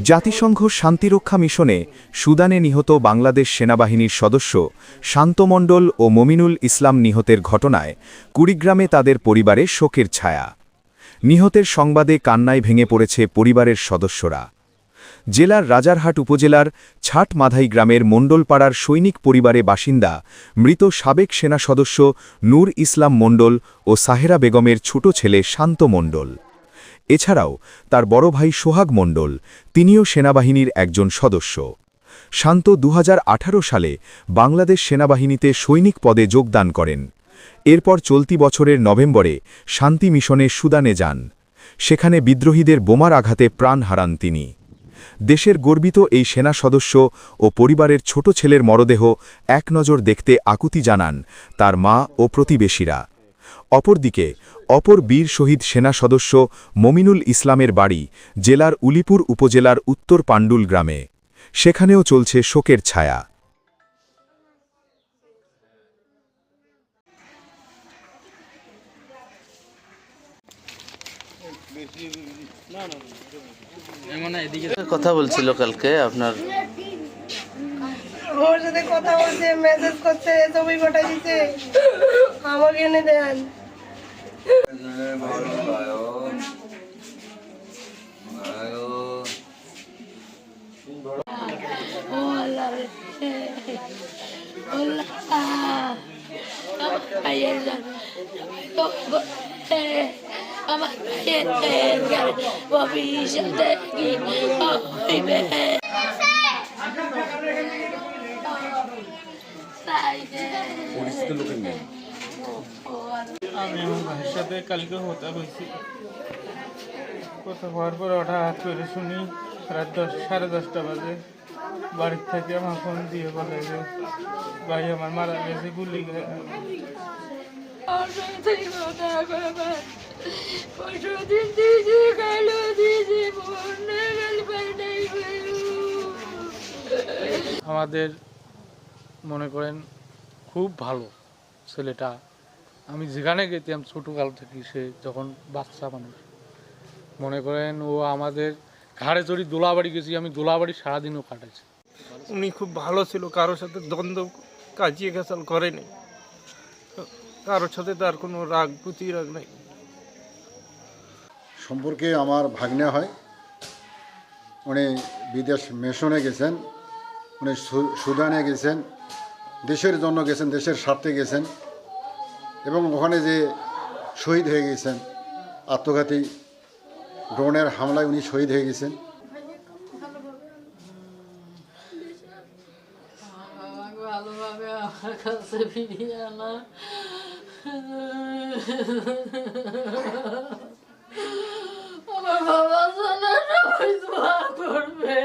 জাতিসংঘ শান্তিরক্ষা মিশনে সুদানে নিহত বাংলাদেশ সেনাবাহিনীর সদস্য শান্তমণ্ডল ও মমিনুল ইসলাম নিহতের ঘটনায় কুড়িগ্রামে তাদের পরিবারে শোকের ছায়া। নিহতের সংবাদে কান্নায় ভেঙে পড়েছে পরিবারের সদস্যরা। জেলার রাজারহাট উপজেলার ছাট মাধাই গ্রামের মণ্ডলপাড়ার সৈনিক পরিবারে বাসিন্দা মৃত সাবেক সেনা সদস্য নূর ইসলাম মণ্ডল ও সাহেরা বেগমের ছোট ছেলে শান্ত মণ্ডল এছাড়াও, তার বড় ভাই সোহাগ মণ্ডল, তিনিও সেনাবাহিনীর একজন সদস্য। শান্ত দু হাজার আঠারো সালে বাংলাদেশ সেনাবাহিনীতে সৈনিক পদে যোগদান করেন। এরপর চলতি বছরের নভেম্বরে শান্তি মিশনে সুদানে যান। সেখানে বিদ্রোহীদের বোমার আঘাতে প্রাণ হারান তিনি। দেশের গর্বিত এই সেনা সদস্য ও পরিবারের ছোট ছেলের মরদেহ এক নজর দেখতে আকুতি জানান তার মা ও প্রতিবেশীরা। অপরদিকে অপর বীর শহীদ সেনা সদস্য মমিনুল ইসলামের বাড়ি জেলার উলিপুর উপজেলার উত্তর পাণ্ডুল গ্রামে। সেখানেও চলছে শোকের ছায়া। কথা বলছিল কালকে আপনার। ওর সাথে কথা বলছে মেসেজ করছে ছবি পাঠাই দিচ্ছে আমাকে এনে দেন। 하늘 멀리 가요. 가요. 올라올게. 올라가. 아마타예는 또보해 아마타예는 워비셔대기 어이베 사이베 우리 스틸로 겠네 আমি আমার ভাইয়ের সাথে কালকে হতা হয়েছি। কথা হওয়ার পর হঠাৎ করে শুনি, রাত দশ, সাড়ে দশটা বাজে। বাড়ির থেকে আমার ফোন দিয়ে বলে যে, ভাই, আমার মারা গেছে, গুলি আমাদের মনে করেন, খুব ভালো ছেলেটা। আমি যেখানে গেতাম ছোটোকাল থেকে সে যখন বাচ্চা মানুষ মনে করেন ও আমাদের ঘাড়ে চড়ি দোলাবাড়ি গেছি আমি দোলাবাড়ি সারাদিনও কাটাইছি। উনি খুব ভালো ছিল কারোর সাথে দ্বন্দ্ব কাজিয়ে গেছাল করেনি। কারোর সাথে তার কোনো রাগ পুঁতি রাগ নাই। সম্পর্কে আমার ভাগ্নে হয়। উনি বিদেশ মিশনে গেছেন উনি সু- সুদানে গেছেন দেশের জন্য গেছেন দেশের স্বার্থে গেছেন। এবং ওখানে যে শহীদ হয়ে গেছেন আত্মঘাতী ড্রোনের হামলায় উনি শহীদ হয়ে গেছেন। করবে।